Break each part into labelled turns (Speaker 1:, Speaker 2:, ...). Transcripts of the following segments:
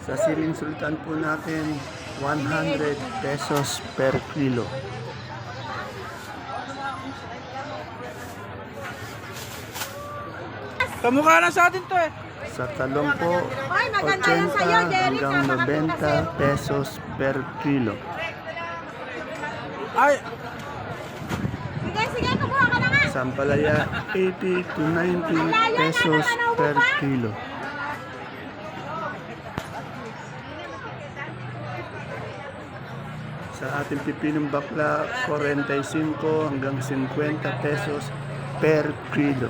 Speaker 1: Sa siling sultan po natin, 100 pesos per kilo.
Speaker 2: Kamukha na sa atin to eh.
Speaker 1: Sa talong po,
Speaker 3: Ay, maganda yan
Speaker 1: 80
Speaker 3: sa'yo, Derek,
Speaker 1: hanggang
Speaker 3: napakapunta sa'yo.
Speaker 1: 90 pesos per kilo.
Speaker 2: Ay,
Speaker 3: Sige, sige, kumuha ka na nga.
Speaker 1: Sampalaya, 80 to 90 pesos per kilo. Sa ating pipinong bakla, 45 hanggang 50 pesos per kilo.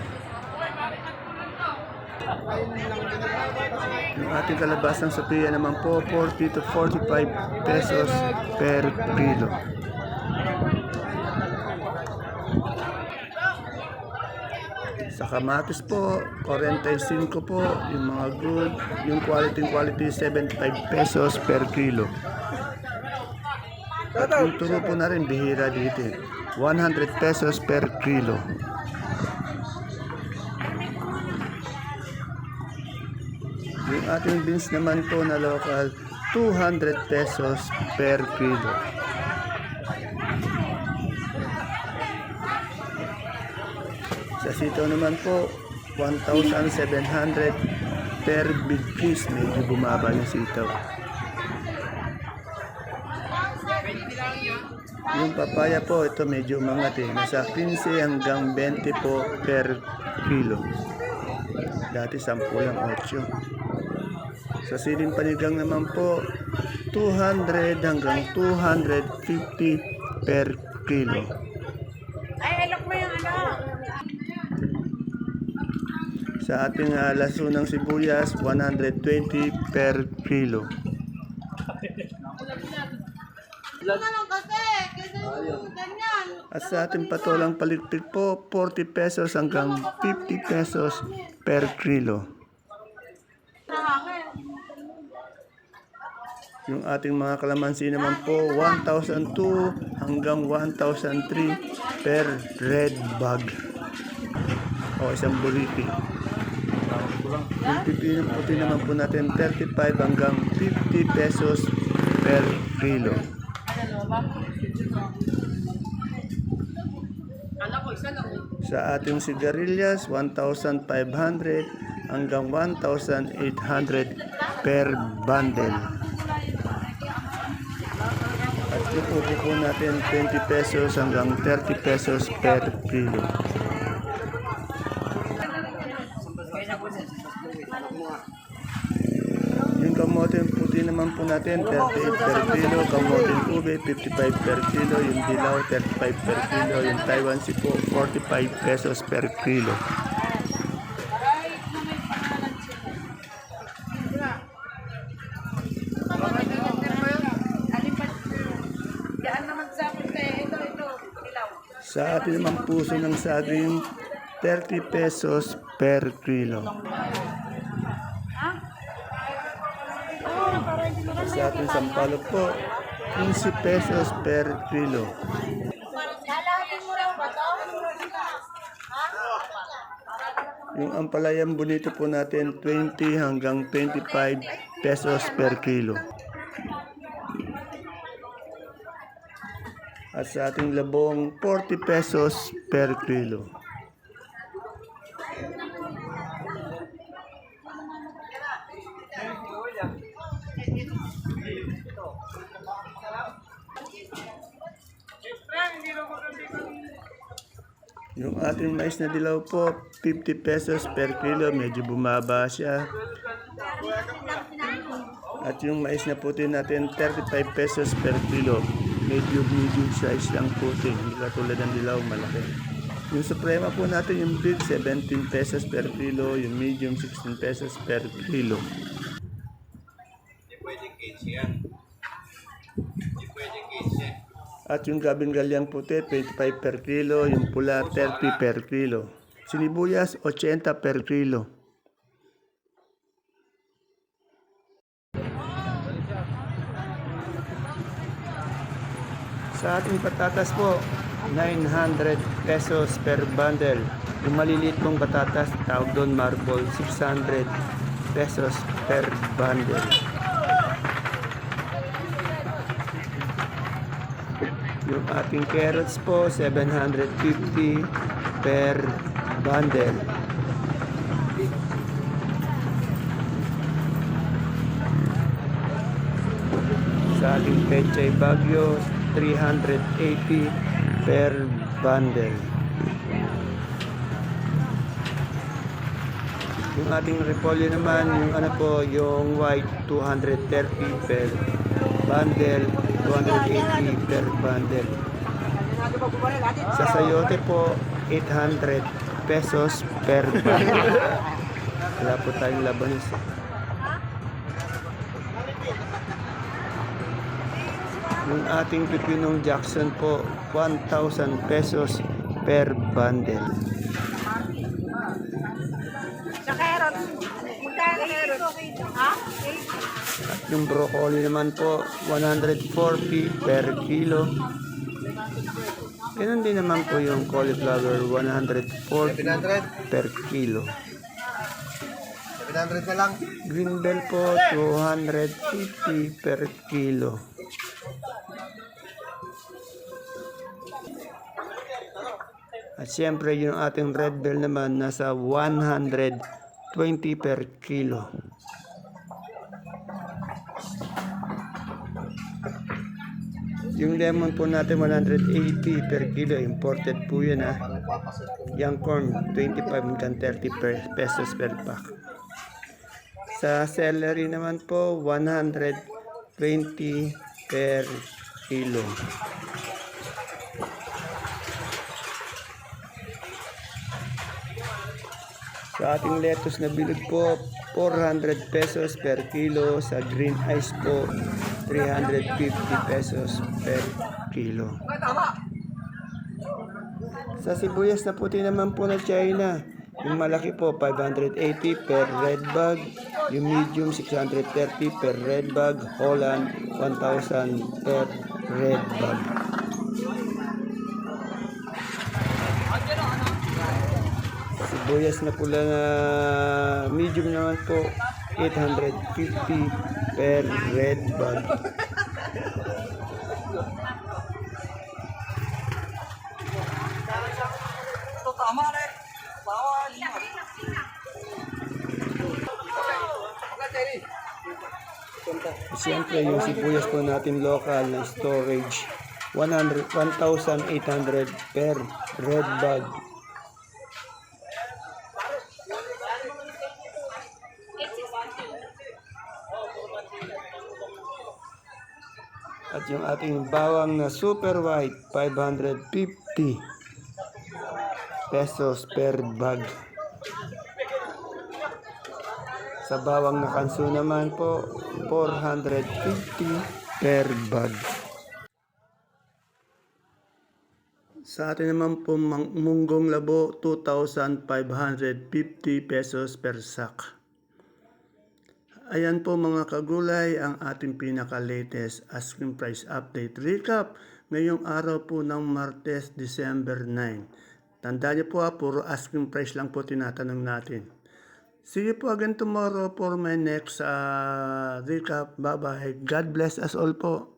Speaker 1: Yung ating kalabasang Sophia naman po, 40 to 45 pesos per kilo. Sa kamatis po, 45 po, yung mga good, yung quality quality 75 pesos per kilo. Yung turo po na rin, bihira dito. eh. 100 pesos per kilo. Yung ating beans naman po na local, 200 pesos per kilo. Sa sitaw naman po, 1,700 per big piece. Medyo bumaba yung sitaw. Yung papaya po, ito medyo umangat eh. Nasa 15 hanggang 20 po per kilo. Dati 10 lang 8. Sa siling panigang naman po, 200 hanggang 250 per kilo.
Speaker 3: Ay, ilok mo yung ano.
Speaker 1: Sa ating uh, lasunang sibuyas, 120 per kilo.
Speaker 3: Ano kasi? Kasi ganyan.
Speaker 1: At sa ating patolang palikpik po, 40 pesos hanggang 50 pesos per kilo. Yung ating mga kalamansi naman po, 1,002 hanggang 1,003 per red bag. O isang buriti. Yung pipinong puti naman po natin, 35 hanggang 50 pesos per kilo. Sa ating sigarilyas, 1,500 hanggang 1,800 per bundle. At yung upo po natin, 20 pesos hanggang 30 pesos per kilo. Yung kamote puti naman po natin, 38 per kilo. Kamote ube, 55 per kilo. Yung dilaw, 35 per kilo. Yung Taiwan si po, 45 pesos per kilo.
Speaker 3: Sa
Speaker 1: atin naman puso ng saging, 30 pesos per kilo. Sa ating sampalok po, 15 pesos per kilo. Yung ampalayang bonito po natin, 20 hanggang 25 pesos per kilo. At sa ating labong, 40 pesos per kilo. Ating mais na dilaw po, 50 pesos per kilo. Medyo bumaba siya. At yung mais na puti natin, 35 pesos per kilo. Medyo medium size lang puti. Hindi katulad ng dilaw, malaki. Yung suprema po natin, yung big, 17 pesos per kilo. Yung medium, 16 pesos per kilo. At yung gabing galyang puti, 25 per kilo. Yung pula, 30 per kilo. Sinibuyas, 80 per kilo. Sa ating patatas po, 900 pesos per bundle. Yung maliliit mong patatas, tawag doon marble, 600 pesos per bundle. Yung ating carrots po, 750 per bundle. Sa ating pechay bagyo, 380 per bundle. Yung ating repolyo naman, yung ano po, yung white, 230 per bundle, 280 per bundle. Sa sayote po, 800 pesos per bundle. Wala po tayong labanos. eh. Yung ating pipinong Jackson po, 1,000 pesos per bundle. At yung broccoli naman po, 140 per kilo. Ganun din naman po yung cauliflower, 140 per kilo.
Speaker 2: 700 na lang.
Speaker 1: Green bell po, 250 per kilo. At siyempre yung ating red bell naman nasa 120 per kilo. Yung lemon po natin 180 per kilo, imported po yun ha. Yung corn 25 hanggang 30 per pesos per pack. Sa celery naman po 120 per kilo. Sa ating lettuce na bilog po, 400 pesos per kilo. Sa green ice po, 350 pesos per kilo. Sa sibuyas na puti naman po na China, yung malaki po 580 per red bag, yung medium 630 per red bag, Holland 1,000 per red bag. Sibuyas na pula na medium naman po 850 per red bag. Siyempre yung sibuyas po natin local na storage 100 1,800 per red bag. At yung ating bawang na super white 550 pesos per bag. Sa bawang na kanso naman po, 450 per bag. Sa atin naman po, munggong labo, 2,550 pesos per sack. Ayan po mga kagulay ang ating pinaka-latest asking price update recap ngayong araw po ng Martes, December 9. Tandaan niyo po ha, puro asking price lang po tinatanong natin. See you po again tomorrow for my next uh, recap. Bye-bye. God bless us all po.